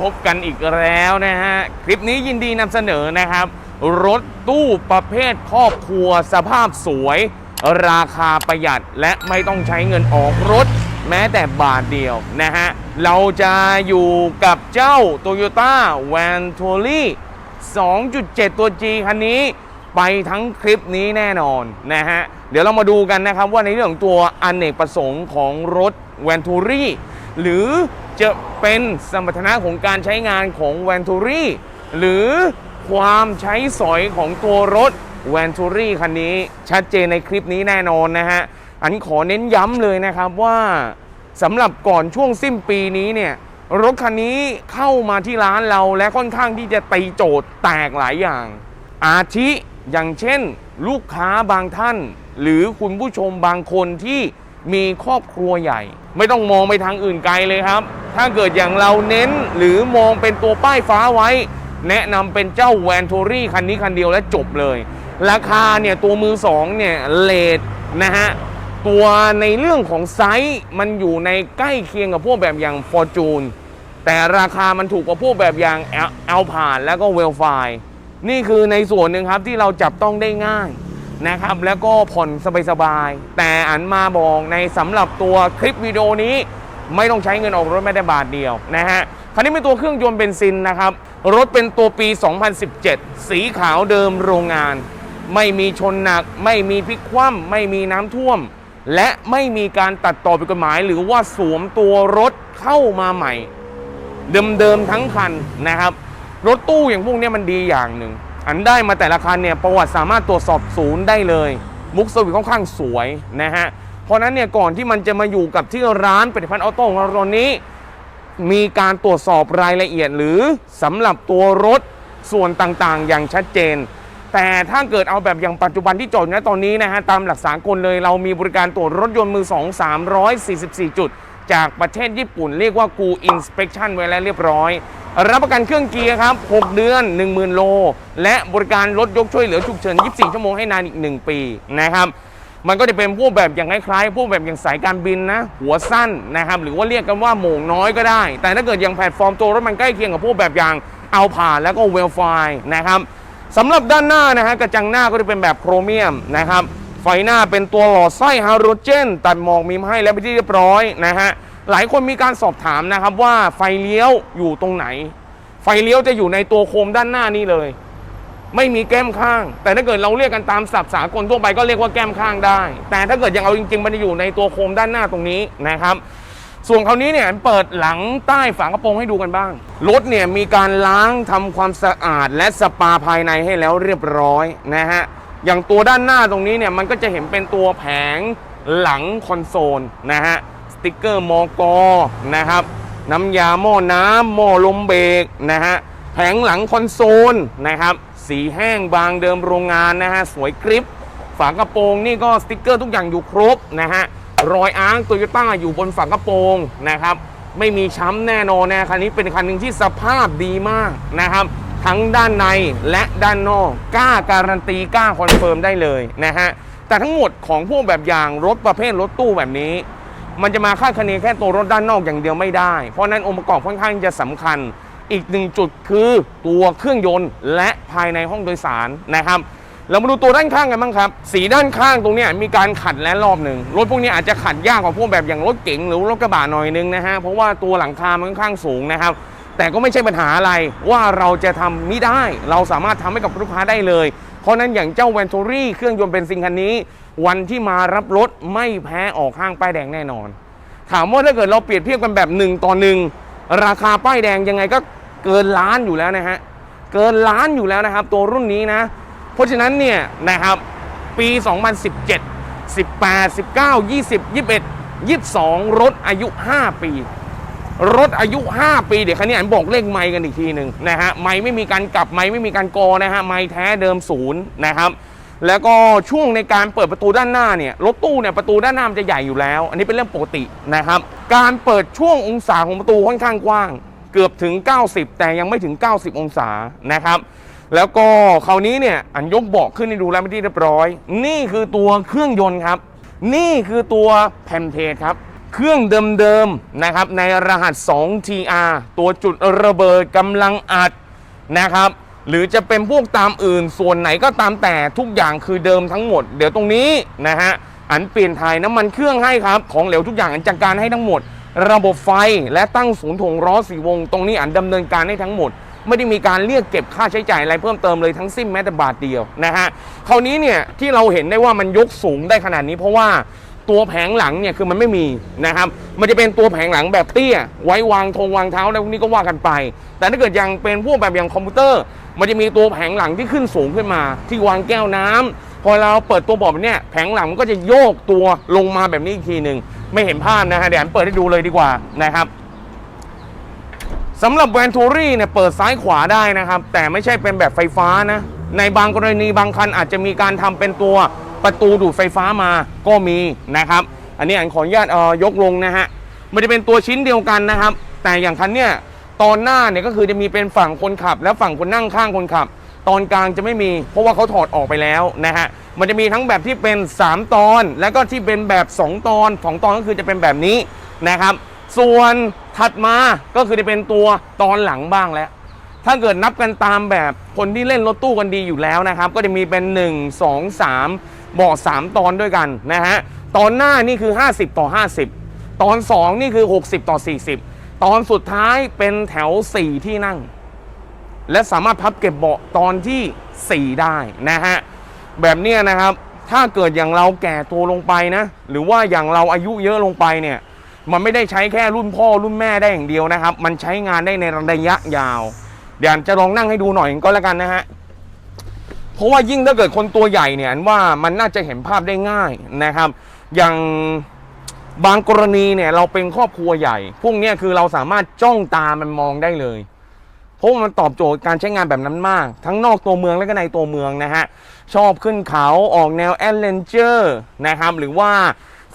พบกันอีกแล้วนะฮะ คลิปนี้ยินดีนำเสนอนะครับ รถตู้ประเภทครอบครัวสภาพสวย ราคาประหยัดและไม่ต้องใช้เงินออกรถ แม้แต่บาทเดียวนะฮะ เราจะอยู่กับเจ้า Toyota v a n t o r i 2.7 ตัว G คันนี้ไปทั้งคลิปนี้แน่นอนนะฮะ เดี๋ยวเรามาดูกันนะครับว่าในเรื่องของตัวอนเนกประสงค์ของรถ v a n t u r i หรือ จะเป็นสมรรถนะของการใช้งานของ v a n t u r i หรือความใช้สอยของตัวรถ v a n t u r i คันนี้ชัดเจนในคลิปนี้แน่นอนนะฮะ อันขอเน้นย้ำเลยนะครับว่าสำหรับก่อนช่วงสิ้นปีนี้เนี่ย รถคันนี้เข้ามาที่ร้านเราและค่อนข้างที่จะตีโจทย์แตกหลายอย่าง อาทิอย่างเช่น ลูกค้าบางท่าน หรือคุณผู้ชมบางคนที่ มีครอบครัวใหญ่ ไม่ต้องมองไปทางอื่นไกลเลยครับ ถ้าเกิดอย่างเราเน้นหรือมองเป็นตัวป้ายฟ้าไว้ แนะนำเป็นเจ้าแวนทูรี่คันนี้คันเดียวและจบเลย ราคาเนี่ยตัวมือสองเนี่ยเลทนะฮะตัวในเรื่องของไซส์มันอยู่ในใกล้เคียงกับพวกแบบอย่าง Fortune แต่ราคามันถูกกว่าพวกแบบอย่างแอลผ่านแล้วก็เวลไฟนี่คือในส่วนหนึ่งครับที่เราจับต้องได้ง่าย นะครับ แล้วก็ผ่อนสบายๆ แต่อันมาบอกในสำหรับตัวคลิปวิดีโอนี้ ไม่ต้องใช้เงินออกรถแม้แต่บาทเดียวนะฮะคันนี้เป็นตัวเครื่องยนต์เบนซินนะครับ รถเป็นตัวปี 2017 สีขาวเดิมโรงงาน ไม่มีชนหนัก ไม่มีพลิกคว่ำไม่มีน้ำท่วม และไม่มีการตัดต่อผิดกฎหมาย หรือว่าสวมตัวรถเข้ามาใหม่ เดิมๆทั้งคันนะครับ รถตู้อย่างพวกนี้มันดีอย่างหนึ่ง อันได้มาแต่ละคันเนี่ยประวัติสามารถตรวจสอบศูนย์ได้เลย มุกสวิตค่อนข้างสวยนะฮะเพราะนั้นเนี่ยก่อนที่มันจะมาอยู่กับที่ร้านผลิตภัณฑ์ออโต้ของเราตอนนี้ มีการตรวจสอบรายละเอียดหรือสำหรับตัวรถส่วนต่างๆ อย่างชัดเจน แต่ถ้าเกิดเอาแบบอย่างปัจจุบันที่จอดอยู่ตอนนี้นะฮะตามหลักสากลเลยเรามีบริการตรวจรถยนต์มือ 2 344 จุด จากประเทศญี่ปุ่นเรียกว่ากูอินสเป t ชันไว้แล้วเรียบร้อย รับประกันเครื่องเกียร์ครับ 6 เดือน 10,000 โล และบริการรถยกช่วยเหลือฉุกเฉิน 24 ชั่วโมงให้นานอีก 1 ปีนะครับ มันก็จะเป็นพวกแบบอย่างคล้ายๆ พวกแบบอย่างสายการบินนะ หัวสั้นนะครับ หรือว่าเรียกกันว่าโหม่งน้อยก็ได้ แต่ถ้าเกิดอย่างแพลตฟอร์มตัวรถมันใกล้เคียงกับพวกแบบอย่างเอาผ่านแล้วก็เวลไฟนะครับสำหรับด้านหน้านะฮะกระจังหน้าก็จะเป็นแบบโครเมียมนะครับไฟหน้าเป็นตัวหลอดไส้ไฮโดรเจน ตัดหมอกมีมาให้แล้วไปที่เรียบร้อยนะฮะ หลายคนมีการสอบถามนะครับว่าไฟเลี้ยวอยู่ตรงไหน ไฟเลี้ยวจะอยู่ในตัวโคมด้านหน้านี้เลย ไม่มีแก้มข้าง แต่ถ้าเกิดเราเรียกกันตามศัพท์สากลทั่วไปก็เรียกว่าแก้มข้างได้ แต่ถ้าเกิดยังเอาจริงๆมันจะอยู่ในตัวโคมด้านหน้าตรงนี้นะครับ ส่วนคราวนี้เนี่ยเปิดหลังใต้ฝากระโปรงให้ดูกันบ้างรถเนี่ยมีการล้างทำความสะอาดและสปาภายในให้แล้วเรียบร้อยนะฮะอย่างตัวด้านหน้าตรงนี้เนี่ยมันก็จะเห็นเป็นตัวแผงหลังคอนโซลนะฮะ ติกเกอร์มอกอนะครับ น้ำยาหม้อน้ำหม้อลมเบรกนะฮะแผงหลังคอนโซลนะครับ สีแห้งบางเดิมโรงงานนะฮะสวยกริปฝากระโปรงนี่ก็สติกเกอร์ทุกอย่างอยู่ครบนะฮะรอยอ้างโตโยต้าอยู่บนฝากระโปรงนะครับ ไม่มีช้ำแน่นอนนะคันนี้เป็นคันหนึ่งที่สภาพดีมากนะครับ ทั้งด้านในและด้านนอกกล้าการันตีกล้าคอนเฟิร์มได้เลยนะฮะแต่ทั้งหมดของพวกแบบอย่างรถประเภทรถตู้แบบนี้ มันจะมาคาดคะเนแค่ตัวรถด้านนอกอย่างเดียวไม่ได้ เพราะนั้นองค์ประกอบค่อนข้างจะสำคัญ อีกหนึ่งจุดคือตัวเครื่องยนต์และภายในห้องโดยสารนะครับเรามาดูตัวด้านข้างกันบ้างครับ สีด้านข้างตรงนี้มีการขัดและรอบหนึ่งรถพวกนี้อาจจะขัดยากกว่าพวกแบบอย่างรถเก๋งหรือรถกระบะหน่อยนึงนะฮะเพราะว่าตัวหลังคามันค่อนข้างสูงนะครับ แต่ก็ไม่ใช่ปัญหาอะไรว่าเราจะทำไม่ได้ เราสามารถทำให้กับลูกค้าได้เลย เพราะฉะนั้นอย่างเจ้าแวนทูรี่เครื่องยนต์เบนซินคันนี้ วันที่มารับรถไม่แพ้ออกข้างป้ายแดงแน่นอน ถามว่าถ้าเกิดเราเปรียบเทียบกันแบบหนึ่งต่อหนึ่งราคาป้ายแดงยังไงก็เกินล้านอยู่แล้วนะฮะเกินล้านอยู่แล้วนะครับ ตัวรุ่นนี้นะ เพราะฉะนั้นเนี่ยนะครับปี 2017 18 19 20 21 22 รถอายุ 5 ปี รถอายุ 5 ปี เดี๋ยวคันนี้อันบอกเลขไม่กันอีกทีหนึ่งนะฮะไม่ไม่มีการกลับไม่ไม่มีการกอนะฮะไม่แท้เดิมศูนย์นะครับ แล้วก็ช่วงในการเปิดประตูด้านหน้าเนี่ย รถตู้เนี่ยประตูด้านหน้ามันจะใหญ่อยู่แล้ว อันนี้เป็นเรื่องปกตินะครับ การเปิดช่วงองศาของประตูค่อนข้างกว้าง เกือบถึง 90 แต่ยังไม่ถึง 90 องศานะครับ แล้วก็คราวนี้เนี่ยอันยกเบาะขึ้นให้ดูแล้วไม่ที่เรียบร้อย นี่คือตัวเครื่องยนต์ครับ นี่คือตัวแผ่นเพจครับเครื่องเดิมๆนะครับในรหัส 2TR ตัวจุดระเบิดกำลังอัดนะครับ หรือจะเป็นพวกตามอื่นส่วนไหนก็ตามแต่ทุกอย่างคือเดิมทั้งหมด เดี๋ยวตรงนี้นะฮะอันเปลี่ยนถ่ายน้ำมันเครื่องให้ครับ ของเหลวทุกอย่างอันจัดการให้ทั้งหมด ระบบไฟและตั้งศูนย์ถ่วงล้อสีวง ตรงนี้อันดำเนินการให้ทั้งหมด ไม่ได้มีการเรียกเก็บค่าใช้จ่ายอะไรเพิ่มเติมเลยทั้งสิ้นแม้แต่บาทเดียวนะฮะคราวนี้เนี่ยที่เราเห็นได้ว่ามันยกสูงได้ขนาดนี้ เพราะว่าตัวแผงหลังเนี่ยคือมันไม่มีนะครับ มันจะเป็นตัวแผงหลังแบบเตี้ย ไว้วางธงวางเท้าแล้วพวกนี้ก็ว่ากันไป แต่ถ้าเกิดยังเป็นพวกแบบอย่างคอมพิวเตอร์ มันจะมีตัวแผงหลังที่ขึ้นสูงขึ้นมา ที่วางแก้วน้ำพอเราเปิดตัวเบอกเนี่ยแผงหลังมันก็จะโยกตัวลงมาแบบนี้อีกทีหนึ่งไม่เห็นภาพนะฮะเดี๋ยวอันเปิดให้ดูเลยดีกว่านะครับสำหรับแวนทูรี่เนี่ยเปิดซ้ายขวาได้นะครับ แต่ไม่ใช่เป็นแบบไฟฟ้านะ ในบางกรณีบางคันอาจจะมีการทำเป็นตัวประตูดูดไฟฟ้ามาก็มีนะครับ อันนี้อันขออนุญาตเอ่อยกลงนะฮะมันจะเป็นตัวชิ้นเดียวกันนะครับ แต่อย่างคันเนี่ย ตอนหน้าเนี่ยก็คือจะมีเป็นฝั่งคนขับ และฝั่งคนนั่งข้างคนขับ ตอนกลางจะไม่มี เพราะว่าเขาถอดออกไปแล้วนะฮะมันจะมีทั้งแบบที่เป็น 3 ตอน แล้วก็ที่เป็นแบบ 2 ตอนสองตอนก็คือจะเป็นแบบนี้นะครับ ส่วนถัดมาก็คือจะเป็นตัวตอนหลังบ้างแล้วถ้าเกิดนับกันตามแบบคนที่เล่นรถตู้กันดีอยู่แล้วนะครับ ก็จะมีเป็น 1 2 3เบาะ3ตอนด้วยกันนะฮะตอนหน้านี่คือ 50 ต่อ 50 ตอน 2 นี่คือ 60 ต่อ 40 ตอนสุดท้ายเป็นแถว 4 ที่นั่ง และสามารถพับเก็บเบาะตอนที่ 4 ได้นะฮะ แบบเนี้ยนะครับ ถ้าเกิดอย่างเราแก่ตัวลงไปนะ หรือว่าอย่างเราอายุเยอะลงไปเนี่ย มันไม่ได้ใช้แค่รุ่นพ่อรุ่นแม่ได้อย่างเดียวนะครับ มันใช้งานได้ในระยะยาว เดี๋ยวจะลองนั่งให้ดูหน่อยก็แล้วกันนะฮะ เพราะว่ายิ่งถ้าเกิดคนตัวใหญ่เนี่ยอันว่ามันน่าจะเห็นภาพได้ง่ายนะครับ อย่าง บางกรณีเนี่ยเราเป็นครอบครัวใหญ่ พวกนี้คือเราสามารถจ้องตามันมองได้เลยเพราะมันตอบโจทย์การใช้งานแบบนั้นมาก ทั้งนอกตัวเมืองและก็ในตัวเมืองนะฮะ ชอบขึ้นเขาออกแนวแอดเวนเจอร์นะครับ หรือว่า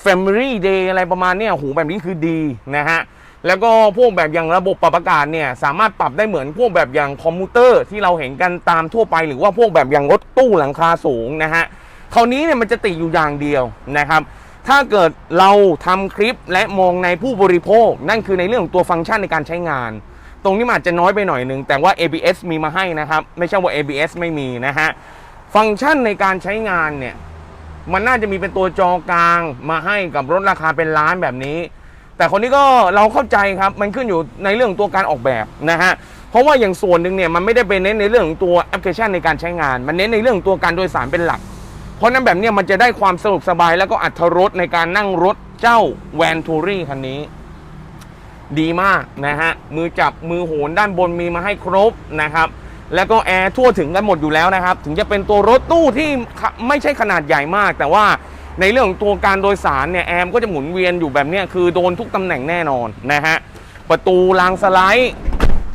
Family Day อะไรประมาณนี้ยหูแบบนี้คือดีนะฮะ แล้วก็พวกแบบอย่างระบบปรับอากาศเนี่ย สามารถปรับได้เหมือนพวกแบบอย่างคอมพิวเตอร์ที่เราเห็นกันตามทั่วไป หรือว่าพวกแบบอย่างรถตู้หลังคาสูงนะฮะคราวนี้เนี่ยมันจะติดอยู่อย่างเดียวนะครับ ถ้าเกิดเราทำคลิปและมองในผู้บริโภค นั่นคือในเรื่องของตัวฟังก์ชันในการใช้งาน ตรงนี้มันอาจจะน้อยไปหน่อยหนึ่งแต่ว่า ABS มีมาให้นะครับ ไม่ใช่ว่า ABS ไม่มีนะฮะฟังก์ชันในการใช้งานเนี่ยมันน่าจะมีเป็นตัวจอกลางมาให้กับรถราคาเป็นล้านแบบนี้ แต่คนนี้ก็เราเข้าใจครับมันขึ้นอยู่ในเรื่องตัวการออกแบบนะฮะเพราะว่าอย่างส่วนหนึ่งเนี่ยมันไม่ได้เป็นเน้นในเรื่องของตัวแอปพลิเคชันในการใช้งาน มันเน้นในเรื่องตัวการโดยสารเป็นหลัก ราะนั้นแบบนี้มันจะได้ความสะดวกสบายแล้วก็อัตรสในการนั่งรถเจ้าแวนทูรี่คันนี้ ดีมากนะฮะ มือจับมือโหนด้านบนมีมาให้ครบนะครับ แล้วก็แอร์ทั่วถึงกันหมดอยู่แล้วนะครับ ถึงจะเป็นตัวรถตู้ที่ไม่ใช่ขนาดใหญ่มาก แต่ว่าในเรื่องของตัวการโดยสารเนี่ยแอมก็จะหมุนเวียนอยู่แบบนี้คือโดนทุกตำแหน่งแน่นอนนะฮะประตูรางสไลด์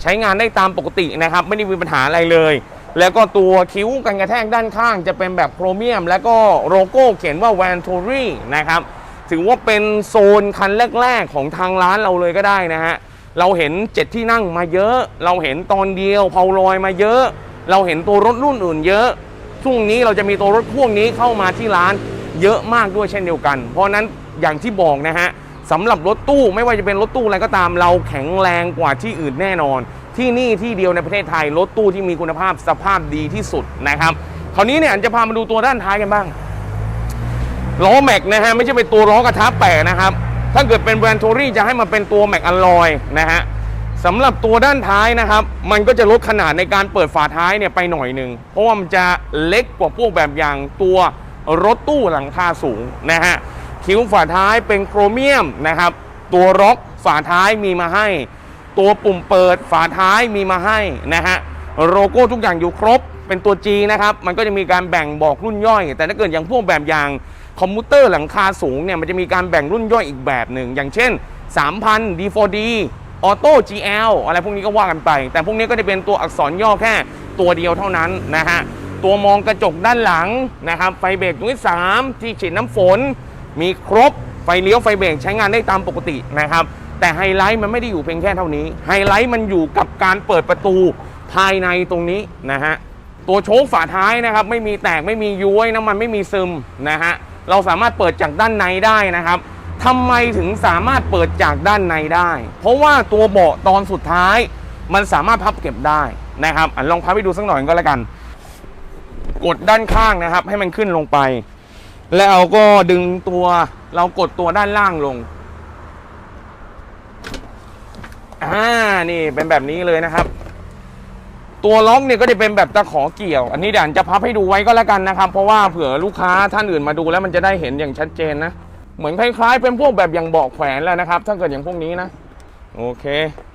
ใช้งานได้ตามปกตินะครับ ไม่ได้มีปัญหาอะไรเลย แล้วก็ตัวคิ้วกันกระแทกด้านข้างจะเป็นแบบโครเมียม แล้วก็โลโก้เขียนว่า v a n t o r y นะครับถือว่าเป็นโซนคันแรก ๆ ของทางร้านเราเลยก็ได้นะฮะ เราเห็นเจ็ดที่นั่งมาเยอะ เราเห็นตอนเดียวเพาลอยมาเยอะ เราเห็นตัวรถรุ่นอื่นเยอะช่วงนี้เราจะมีตัวรถพ่วงนี้เข้ามาที่ร้านเยอะมากด้วยเช่นเดียวกัน เพราะฉะนั้นอย่างที่บอกนะฮะสำหรับรถตู้ไม่ว่าจะเป็นรถตู้อะไรก็ตามเราแข็งแรงกว่าที่อื่นแน่นอน ที่นี่ที่เดียวในประเทศไทยรถตู้ที่มีคุณภาพสภาพดีที่สุดนะครับคราวนี้เนี่ยอันจะพามาดูตัวด้านท้ายกันบ้างล้อแม็กนะฮะไม่ใช่เป็นตัวล้อกระทะแปะนะครับ ถ้าเกิดเป็นแวนโทรี่จะให้มันเป็นตัวแม็กอลลอยนะฮะสำหรับตัวด้านท้ายนะครับ มันก็จะลดขนาดในการเปิดฝาท้ายเนี่ยไปหน่อยหนึ่งเพราะว่ามันจะเล็กกว่าพวกแบบอย่างตัวรถตู้หลังคาสูงนะฮะคิ้วฝาท้ายเป็นโครเมียมนะครับ ตัวล็อกฝาท้ายมีมาให้ ตัวปุ่มเปิดฝาท้ายมีมาให้นะฮะโลโก้ทุกอย่างอยู่ครบเป็นตัว G นะครับ มันก็จะมีการแบ่งบอกรุ่นย่อย แต่ถ้าเกิดอย่างพวกแบบอย่างคอมพิวเตอร์หลังคาสูงเนี่ยมันจะมีการแบ่งรุ่นย่อยอีกแบบหนึ่ง อย่างเช่น 3,000 D4D Auto GL อะไรพวกนี้ก็ว่ากันไป แต่พวกนี้ก็จะเป็นตัวอักษรย่อแค่ตัวเดียวเท่านั้นนะฮะ ตัวมองกระจกด้านหลังนะครับ ไฟเบรกตัวที่3ที่ฉีดน้ำฝน มีครบ ไฟเลี้ยวไฟเบรกใช้งานได้ตามปกตินะครับ แต่ไฮไลท์มันไม่ได้อยู่เพียงแค่เท่านี้ ไฮไลท์มันอยู่กับการเปิดประตูภายในตรงนี้นะฮะ ตัวโชคฝาท้ายนะครับ ไม่มีแตกไม่มีย้วยน้ำมันไม่มีซึมนะฮะ เราสามารถเปิดจากด้านในได้นะครับทำไมถึงสามารถเปิดจากด้านในได้ เพราะว่าตัวเบาะตอนสุดท้าย มันสามารถพับเก็บได้นะครับอันลองพับให้ดูสักหน่อยก็แล้วกัน กดด้านข้างนะครับ ให้มันขึ้นลงไป แล้วเราก็ดึงตัวเรากดตัวด้านล่างลง อ่านี่เป็นแบบนี้เลยนะครับ ตัวล็อกเนี่ยก็จะเป็นแบบตะขอเกี่ยว อันนี้เดี๋ยวจะพับให้ดูไว้ก็แล้วกันนะครับ เพราะว่าเผื่อลูกค้าท่านอื่นมาดูแล้วมันจะได้เห็นอย่างชัดเจนนะเหมือนคล้ายๆ เป็นพวกแบบอย่างเบาะแขวนแล้วนะครับ ถ้าเกิดอย่างพวกนี้นะ โอเค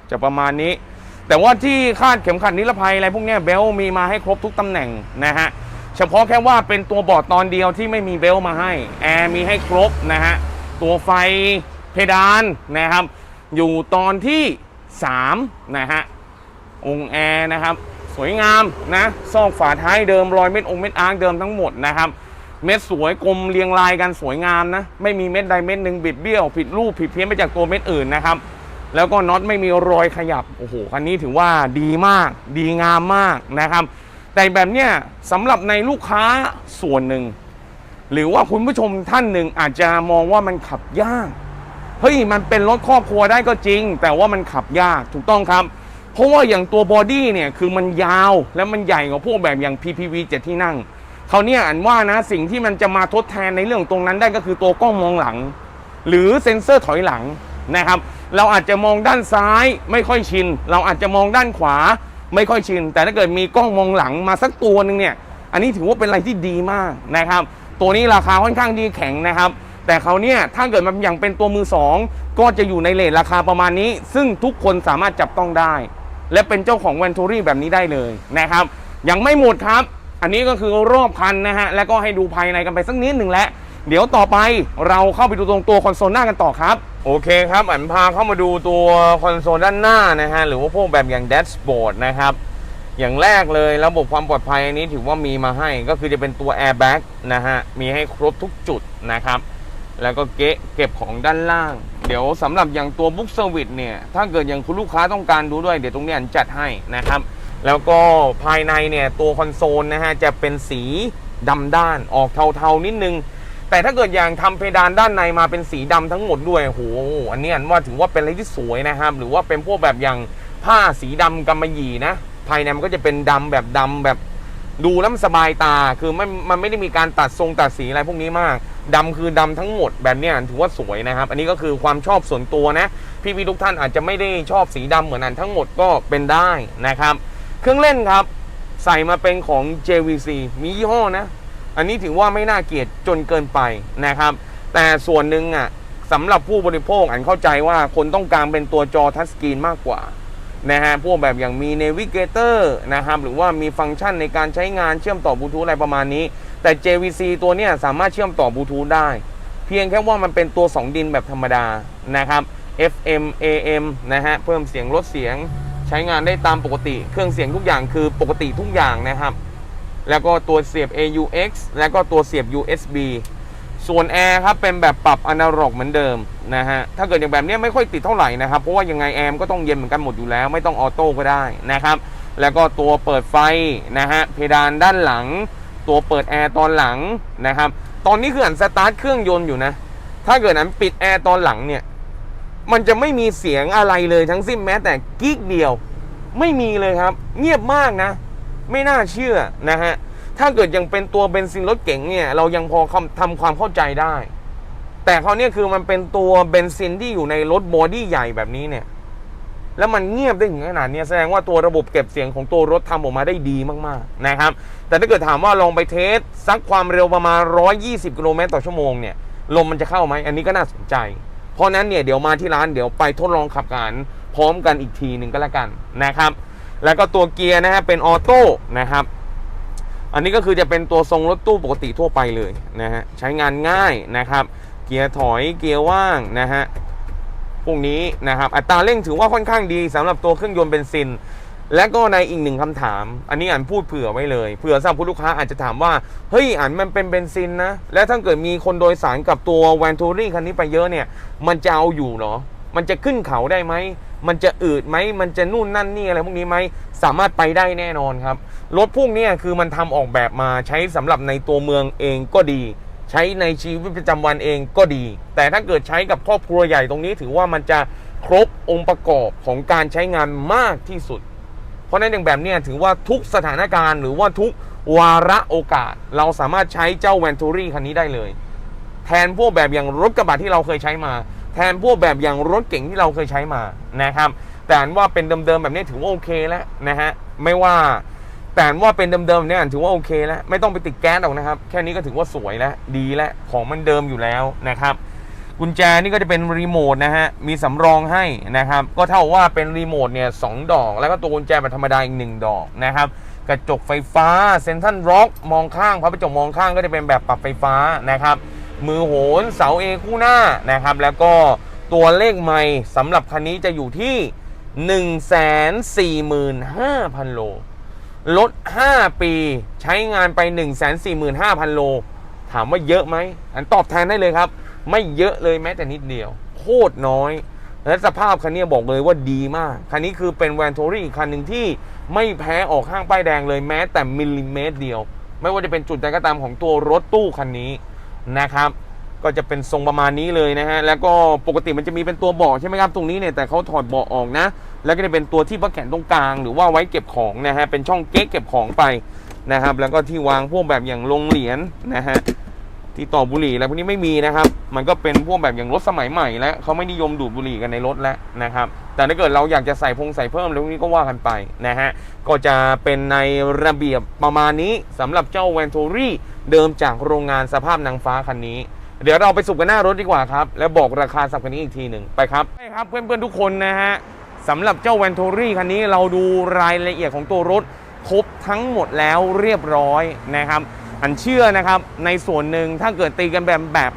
จะประมาณนี้ แต่ว่าที่คาดเข็มขัดนิรภัยอะไรพวกนี้เบลมีมาให้ครบทุกตำแหน่งนะฮะเฉพาะแค่ว่าเป็นตัวบอร์ดตอนเดียวที่ไม่มีเบลมาให้แอร์มีให้ครบนะฮะตัวไฟเพดานนะครับ อยู่ตอนที่ 3นะฮะองค์แอร์นะครับสวยงามนะซอกฝาท้ายเดิมรอยเม็ดองค์เม็ดอาร์เดิมทั้งหมดนะครับเม็ดสวยกลมเรียงรายกันสวยงามนะไม่มีเม็ดใดเม็ดหนึ่งบิดเบี้ยวผิดรูปผิดเพี้ยนไปจากตัวเม็ดอื่นนะครับแล้วก็น็อตไม่มีรอยขยับโอ้โหคันนี้ถือว่าดีมาก ดีงามมากนะครับแต่แบบเนี้ยสำหรับในลูกค้าส่วนหนึ่ง หรือว่าคุณผู้ชมท่านหนึ่งอาจจะมองว่ามันขับยาก เฮ้ยมันเป็นรถครอบครัวได้ก็จริง แต่ว่ามันขับยากถูกต้องครับ เพราะว่าอย่างตัวบอดี้เนี่ยคือมันยาวและมันใหญ่กว่าพวกแบบอย่าง PPV 7 ที่นั่งเขาเนี่ยอันว่านะสิ่งที่มันจะมาทดแทนในเรื่องตรงนั้นได้ก็คือตัวกล้องมองหลัง หรือเซ็นเซอร์ถอยหลังนะครับ เราอาจจะมองด้านซ้ายไม่ค่อยชิน เราอาจจะมองด้านขวาไม่ค่อยชิน แต่ถ้าเกิดมีกล้องมองหลังมาสักตัวหนึ่งเนี่ยอันนี้ถือว่าเป็นอะไรที่ดีมากนะครับ ตัวนี้ราคาค่อนข้างดีแข็งนะครับ แต่เขาเนี่ยถ้าเกิดมันอย่างเป็นตัวมือสองก็จะอยู่ในเลทราคาประมาณนี้ ซึ่งทุกคนสามารถจับต้องได้ และเป็นเจ้าของแวนทูรี่แบบนี้ได้เลยนะครับยังไม่หมดครับ อันนี้ก็คือรอบคันนะฮะแล้วก็ให้ดูภายในกันไปสักนิดหนึ่งแล้วเดี๋ยวต่อไปเราเข้าไปดูตรงตัวคอนโซลหน้ากันต่อครับ โอเคครับอันพาเข้ามาดูตัวคอนโซลด้านหน้านะฮะหรือว่าพวกแบบอย่างแดชบอร์ดนะครับอย่างแรกเลยระบบความปลอดภัยอันนี้ถือว่ามีมาให้ก็คือจะเป็นตัว Airbag นะฮะมีให้ครบทุกจุดนะครับ แล้วก็เกะเก็บของด้านล่าง เดี๋ยวสำหรับอย่างตัวบุ๊กเซอร์วิสเนี่ย ถ้าเกิดอย่างคุณลูกค้าต้องการดูด้วย เดี๋ยวตรงนี้อันจัดให้นะครับ แล้วก็ภายในเนี่ยตัวคอนโซลนะฮะจะเป็นสีดำด้านออกเทาๆนิดนึง แต่ถ้าเกิดอย่างทำเพดานด้านในมาเป็นสีดำทั้งหมดด้วยโอ้โหอันนี้อันว่าถือว่าเป็นอะไรที่สวยนะครับ หรือว่าเป็นพวกแบบอย่างผ้าสีดำกำมะหยี่นะ ภายในมันก็จะเป็นดำแบบดำแบบดูแล้วมันสบายตา คือไม่มันไม่ได้มีการตัดทรงตัดสีอะไรพวกนี้มาก ดำคือดำทั้งหมดแบบนี้ถือว่าสวยนะครับ อันนี้ก็คือความชอบส่วนตัวนะ พี่พี่ทุกท่านอาจจะไม่ได้ชอบสีดำเหมือนอันทั้งหมดก็เป็นได้นะครับ เครื่องเล่นครับ ใส่มาเป็นของ JVC มียี่ห้อนะ อันนี้ถือว่าไม่น่าเกลียดจนเกินไปนะครับ แต่ส่วนหนึ่งอะสำหรับผู้บริโภคอันเข้าใจว่าคนต้องการเป็นตัวจอทัชสกรีนมากกว่า นะฮะพวกแบบอย่างมี Navigator นะครับหรือว่ามีฟังก์ชันในการใช้งานเชื่อมต่อบลูทูธอะไรประมาณนี้ แต่ JVC ตัวเนี้ยสามารถเชื่อมต่อบลูทูธได้ เพียงแค่ว่ามันเป็นตัว 2 ดินแบบธรรมดานะครับ FM AM นะฮะเพิ่มเสียงลดเสียงใช้งานได้ตามปกติ เครื่องเสียงทุกอย่างคือปกติทุกอย่างนะครับ แล้วก็ตัวเสียบ AUX แล้วก็ตัวเสียบ USB ส่วนแอร์ครับเป็นแบบปรับอนาล็อกเหมือนเดิมนะฮะถ้าเกิดอย่างแบบนี้ไม่ค่อยติดเท่าไหร่นะครับ เพราะว่ายังไงแอร์ก็ต้องเย็นเหมือนกันหมดอยู่แล้ว ไม่ต้องออโต้ก็ได้นะครับ แล้วก็ตัวเปิดไฟนะฮะเพดานด้านหลัง ตัวเปิดแอร์ตอนหลังนะครับ ตอนนี้คืออันสตาร์ทเครื่องยนต์อยู่นะ ถ้าเกิดอันปิดแอร์ตอนหลังเนี่ยมันจะไม่มีเสียงอะไรเลยทั้งสิ้นแม้แต่กิ๊กเดียว ไม่มีเลยครับ เงียบมากนะ ไม่น่าเชื่อนะฮะ ถ้าเกิดยังเป็นตัวเบนซินรถเก๋งเนี่ย เรายังพอคำทำความเข้าใจได้ แต่คราวเนี้ยคือมันเป็นตัวเบนซินที่อยู่ในรถบอดี้ใหญ่แบบนี้เนี่ย แล้วมันเงียบได้ถึงขนาดนี้แสดงว่าตัวระบบเก็บเสียงของตัวรถทำออกมาได้ดีมากๆนะครับ แต่ถ้าเกิดถามว่าลองไปเทสสักความเร็วประมาณ 120กิโลเมตรต่อชั่วโมงเนี่ยลมมันจะเข้าไหมอันนี้ก็น่าสนใจ เพราะนั้นเนี่ยเดี๋ยวมาที่ร้านเดี๋ยวไปทดลองขับกันพร้อมกันอีกทีหนึ่งก็แล้วกันนะครับ แล้วก็ตัวเกียร์นะฮะเป็นออโต้นะครับ อันนี้ก็คือจะเป็นตัวทรงรถตู้ปกติทั่วไปเลยนะฮะใช้งานง่ายนะครับ เกียร์ถอยเกียร์ว่างนะฮะพวกนี้นะครับ อัตราเร่งถือว่าค่อนข้างดีสำหรับตัวเครื่องยนต์เบนซิน และก็ในอีกหนึ่งคำถาม อันนี้อ่านพูดเผื่อไว้เลยเผื่อสำหรับผู้ลูกค้าอาจจะถามว่า เฮ้ยอ่านมันเป็นเบนซินนะ แล้วถ้าเกิดมีคนโดยสารกับตัวแวนทูรี่คันนี้ไปเยอะเนี่ย มันจะเอาอยู่เหรอ มันจะขึ้นเขาได้ไหม มันจะอืดไหมมันจะนู่นนั่นนี่อะไรพวกนี้ไหมสามารถไปได้แน่นอนครับ รถพวกนี้คือมันทำออกแบบมาใช้สำหรับในตัวเมืองเองก็ดี ใช้ในชีวิตประจำวันเองก็ดี แต่ถ้าเกิดใช้กับครอบครัวใหญ่ตรงนี้ถือว่ามันจะครบองค์ประกอบของการใช้งานมากที่สุด เพราะนั้นอย่างแบบนี้ถือว่าทุกสถานการณ์หรือว่าทุกวาระโอกาส เราสามารถใช้เจ้าแวนทูรี่คันนี้ได้เลย แทนพวกแบบอย่างรถกระบะที่เราเคยใช้มา แทนพวกแบบอย่างรถเก๋งที่เราเคยใช้มานะครับ แต่อันว่าเป็นเดิมๆแบบนี้ถือว่าโอเคแล้วนะฮะไม่ว่าแต่อันว่าเป็นเดิมๆเนี่ยถือว่าโอเคแล้วไม่ต้องไปติดแก๊สหรอกนะครับ แค่นี้ก็ถือว่าสวยแล้วดีแล้วของมันเดิมอยู่แล้วนะครับกุญแจนี่ก็จะเป็นรีโมทนะฮะมีสำรองให้นะครับก็เท่าว่าเป็นรีโมทเนี่ยสองดอก แล้วก็ตัวกุญแจแบบธรรมดาอีกหนึ่งดอกนะครับกระจกไฟฟ้าเซนทันร็อกมองข้างพับกระจกมองข้างก็จะเป็นแบบปรับไฟฟ้านะครับ มือโหนเสาเอคู่หน้านะครับ แล้วก็ตัวเลขไม่สำหรับคันนี้จะอยู่ที่ 145,000 โลลด 5 ปีใช้งานไป 145,000 โล ถามว่าเยอะไหม อันตอบแทนได้เลยครับ ไม่เยอะเลยแม้แต่นิดเดียว โคตรน้อย และสภาพคันนี้บอกเลยว่าดีมาก คันนี้คือเป็นแวนโทรี่คันหนึ่งที่ไม่แพ้ออกข้างป้ายแดงเลยแม้แต่มิลลิเมตรเดียว ไม่ว่าจะเป็นจุดใดก็ตามของตัวรถตู้คันนี้ นะครับ ก็จะเป็นทรงประมาณนี้เลยนะฮะแล้วก็ปกติมันจะมีเป็นตัวเบาะใช่ไหมครับตรงนี้เนี่ยแต่เขาถอดเบาะออกนะ แล้วก็จะเป็นตัวที่พักแขนตรงกลาง หรือว่าไว้เก็บของนะฮะเป็นช่องเก๊กเก็บของไปนะครับ แล้วก็ที่วางพวกแบบอย่างลงเหรียญนะฮะ ที่ต่อบุหรี่อะไรพวกนี้ไม่มีนะครับ มันก็เป็นพวกแบบอย่างรถสมัยใหม่แล้วเขาไม่นิยมดูดบุหรี่กันในรถแล้วนะครับ แต่ถ้าเกิดเราอยากจะใส่พงใส่เพิ่มอะไรพวกนี้ก็ว่ากันไปนะฮะ ก็จะเป็นในระเบียบประมาณนี้สำหรับเจ้าแวนโทรี่เดิมจากโรงงานสภาพนางฟ้าคันนี้ เดี๋ยวเราไปสุกกันหน้ารถดีกว่าครับ แล้วบอกราคาสับคันนี้อีกทีหนึ่งไปครับใช่ครับเพื่อนๆทุกคนนะฮะสำหรับเจ้าแวนโทรี่คันนี้เราดูรายละเอียดของตัวรถครบทั้งหมดแล้วเรียบร้อยนะครับ อันเชื่อนะครับในส่วนหนึ่งถ้าเกิดตีกันแบบแบบ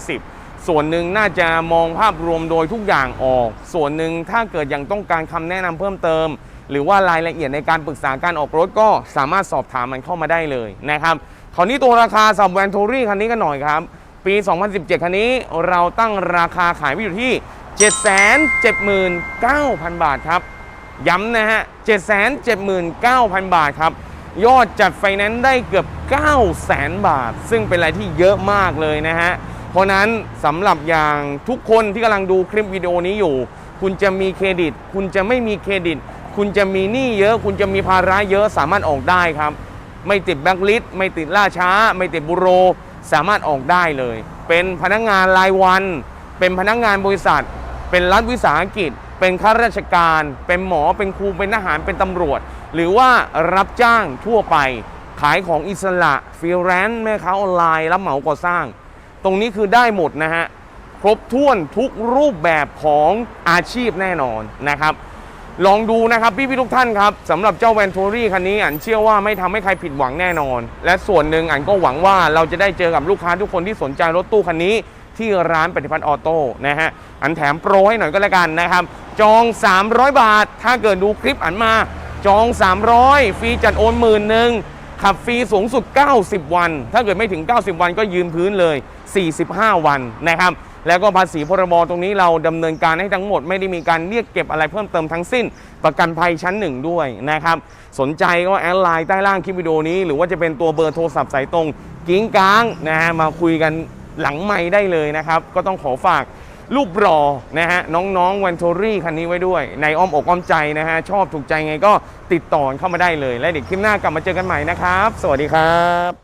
50-50ส่วนหนึ่งน่าจะมองภาพรวมโดยทุกอย่างออก ส่วนหนึ่งถ้าเกิดยังต้องการคำแนะนำเพิ่มเติม หรือว่ารายละเอียดในการปรึกษาการออกรถก็สามารถสอบถามมันเข้ามาได้เลยนะครับคราวนี้ตัวราคาสับแวนโทรี่คันนี้กันหน่อยครับ ปี 2017 คันนี้เราตั้งราคาขายไว้อยู่ที่ 779,000 บาทครับ ย้ำนะฮะ 779,000 บาทครับ ยอดจัดไฟแนนซ์ได้เกือบ 900,000บาท ซึ่งเป็นอะไรที่เยอะมากเลยนะฮะ เพราะนั้นสำหรับอย่างทุกคนที่กำลังดูคลิปวิดีโอนี้อยู่ คุณจะมีเครดิต คุณจะไม่มีเครดิต คุณจะมีหนี้เยอะ คุณจะมีภาระเยอะสามารถออกได้ครับ ไม่ติดแบล็คลิสต์ไม่ติดล่าช้า ไม่ติดบุโร สามารถออกได้เลย เป็นพนักงานรายวัน เป็นพนักงานบริษัท เป็นรัฐวิสาหกิจ เป็นข้าราชการ เป็นหมอเป็นครูเป็นทหารเป็นตำรวจ หรือว่ารับจ้างทั่วไป ขายของอิสระฟรีแลนซ์แม่ค้าออนไลน์รับเหมาก่อสร้าง ตรงนี้คือได้หมดนะฮะ ครบถ้วนทุกรูปแบบของอาชีพแน่นอนนะครับ ลองดูนะครับพี่พี่ทุกท่านครับสำหรับเจ้าแวนทูรี่คันนี้อันเชื่อว่าไม่ทำให้ใครผิดหวังแน่นอน และส่วนหนึ่งอันก็หวังว่าเราจะได้เจอกับลูกค้าทุกคนที่สนใจรถตู้คันนี้ที่ร้านปฏิพัฒน์ออโต้นะฮะ อันแถมโปรให้หน่อยก็แล้วกันนะครับ จอง 300 บาท ถ้าเกิดดูคลิปอันมา จอง 300 ฟรีจัดโอนหมื่นหนึ่งขับฟรีสูงสุด 90 วัน ถ้าเกิดไม่ถึง 90 วันก็ยืนพื้นเลย 45 วันนะครับ แล้วก็ภาษีพรบตรงนี้เราดำเนินการให้ทั้งหมดไม่ได้มีการเรียกเก็บอะไรเพิ่มเติมทั้งสิ้น ประกันภัยชั้นหนึ่งด้วยนะครับ สนใจก็แอดไลน์ใต้ล่างคลิปวิดีโอนี้ หรือว่าจะเป็นตัวเบอร์โทรศัพท์สายตรงกิ้งก้างนะฮะมาคุยกันหลังไม่ได้เลยนะครับ ก็ต้องขอฝาก รูปรอนะฮะน้องๆวันโทรี่คันนี้ไว้ด้วย ในอ้อมอกอ้อมใจนะฮะชอบถูกใจไงก็ติดต่อเข้ามาได้เลย และเดี๋ยวคลิปหน้ากลับมาเจอกันใหม่นะครับ สวัสดีครับ